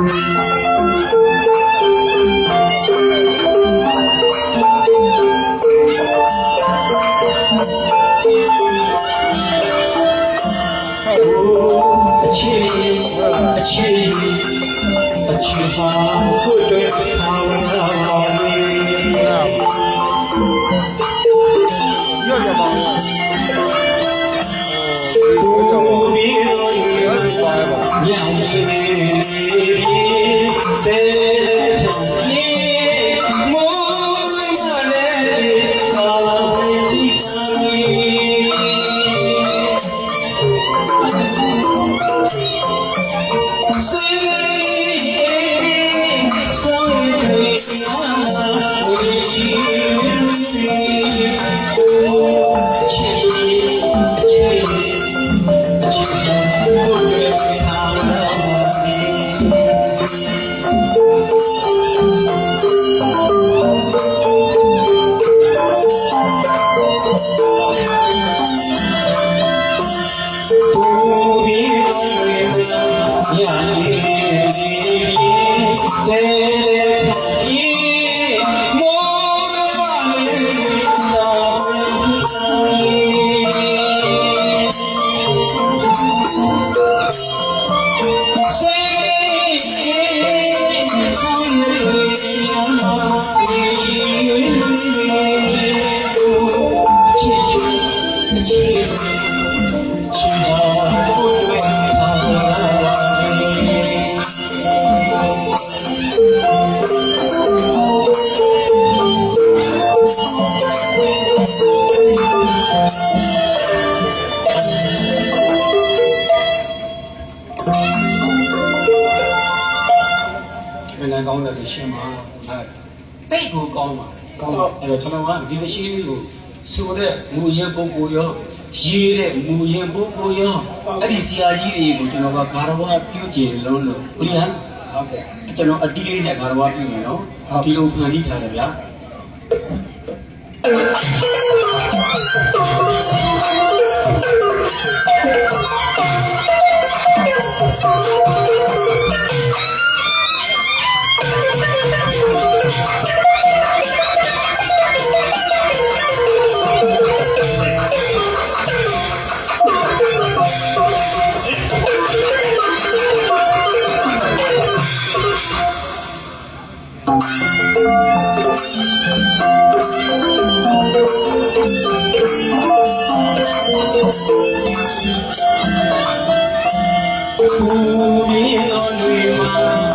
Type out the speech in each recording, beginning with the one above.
အ မင်း လည်းကောင်းတယ်လို့ရှင်းပါအဲတိတ်ကိုကောင်းပါကောင်းတော့အဲ့တော့ကျွန်တော်ကဒီမရှိလေးကိုဆိုတဲ့မူရင်ပုဂ္ဂိုလ်ရောရေးတဲ့မူရင်ပုဂ္ဂိုလ်ရောအဲ့ဒီဆရာကြီးတွေကိုကျွန်တော်ကဂါရဝပြုကျင်လုံးလို့ဘုရားဟုတ်ကဲ့ကျွန်တော်အတီးလေးနဲ့ဂါရဝပြုမယ်နော်ဒီလိုဖန်တီးထားတယ်ဗျာ Thank you. ဘူမီတော်တွေ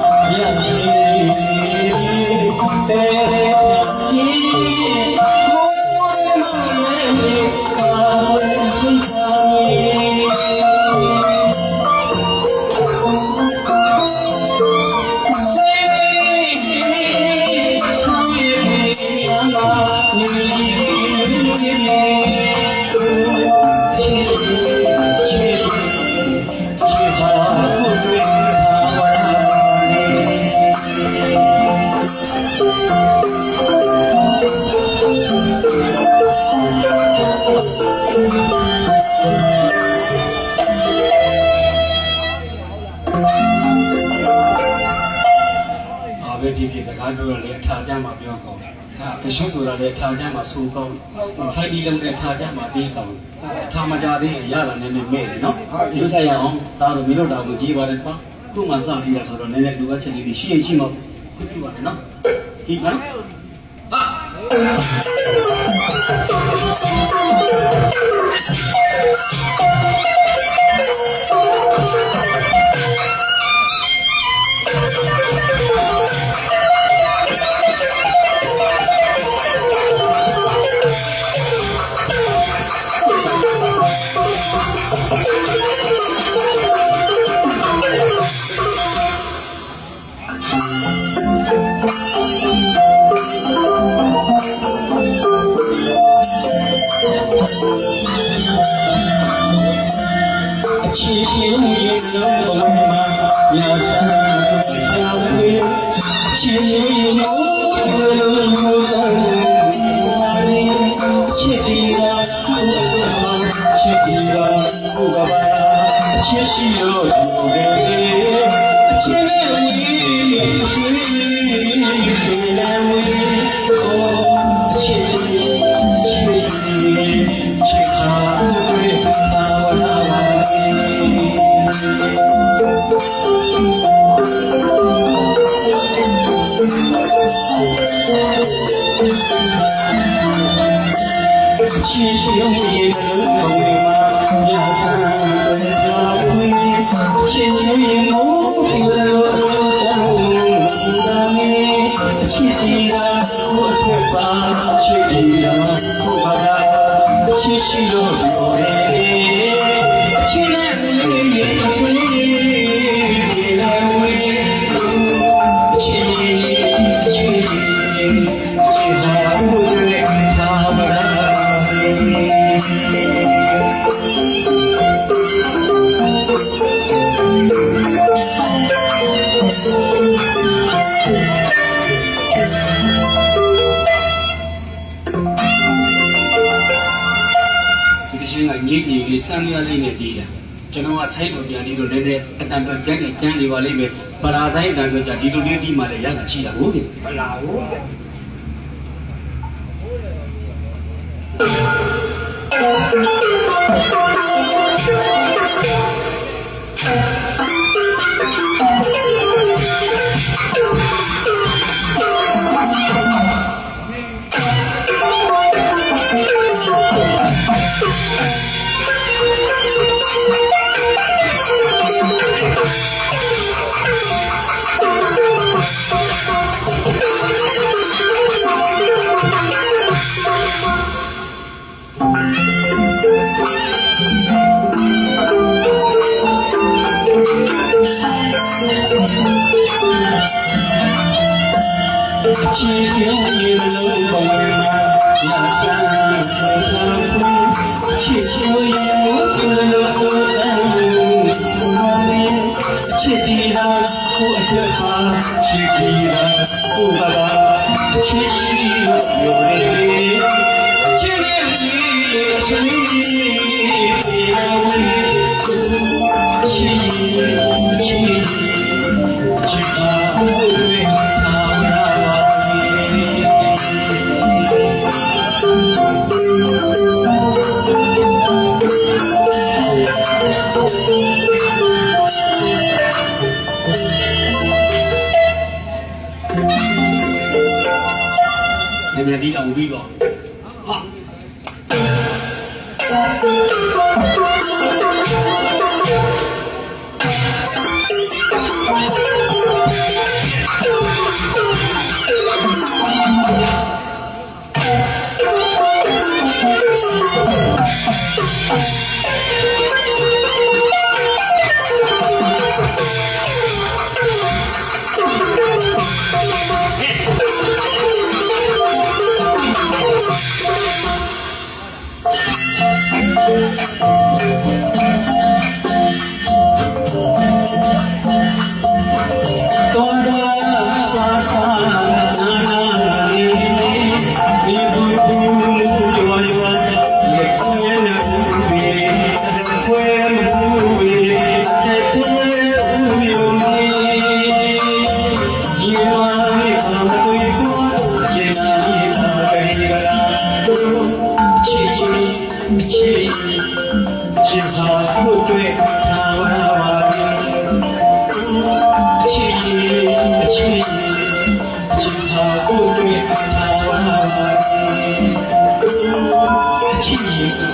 ဖြစ်ဖြစ်စကားပြောရလေအထာကြမှာပြောကောင်းတရှုဆိုတာလေအထာကြမှာဆိုကောင်းဆိုင်ပြီးလုံးတဲ့အထာကြမှာပြေးကောင်းအထာမကြသေးရတာနည်းနည်းမဲ့တယ်နော်ဒီလိုဆိုင်ရအောင်ဒါတော့မင်းတို့တောင်ကိုကြည်ပါတယ်ကွာခုမှစပြီးတာဆိုတော့နည်းနည်းလိုအပ်ချက်လေးရှိရင်ရှိမှာခွင့်ပြုပါတယ်နော်ဒီနော်အာအ ချစ်ရှင်ရဲ့လုံးပေါ်မှာညာဆန်းကြောင်ဝေးရှင်ရဲ့မိုးလုံးကိုတန်းမာရီချစ်တီရာကိုပါချစ်တီရာကိုပါချစ်ရှိလို့ဒီလိုလေအချစ်နဲ့ညီရှိလ ချစ်ပြုံးရဲ့လုံးဝမှာညဆန်းကြောင်းချစ်ပြုံးရဲ့မိုးပြလို့တောင်းတမ်းချစ်တီရာကိုအထက်ပါချစ်တီရာကိုပါချစ်ရှိလို့ပြော စ်ညစ်လေးစမ်းရလေးနဲ့တီးတာကျွန်တော်ကဆိုင်းကိုပြန်ပြီးတော့လည်းလည်းအတန်ပြန်ကျန်းနေကျန်းနေပါလိမ့်မယ်ဗလာဆိုင်အတန်ပြောကြဒီလိုလေးတီးမှလည်းရတာရှိတာဟုတ်ပြီဗလာဟုတ်ချီ ပြုံးရ နည်းနည်းဒီအောင်ပြီးတော့ဟာ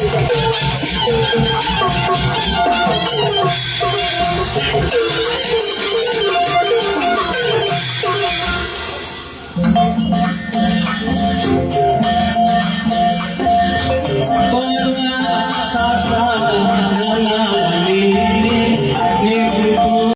Thank you.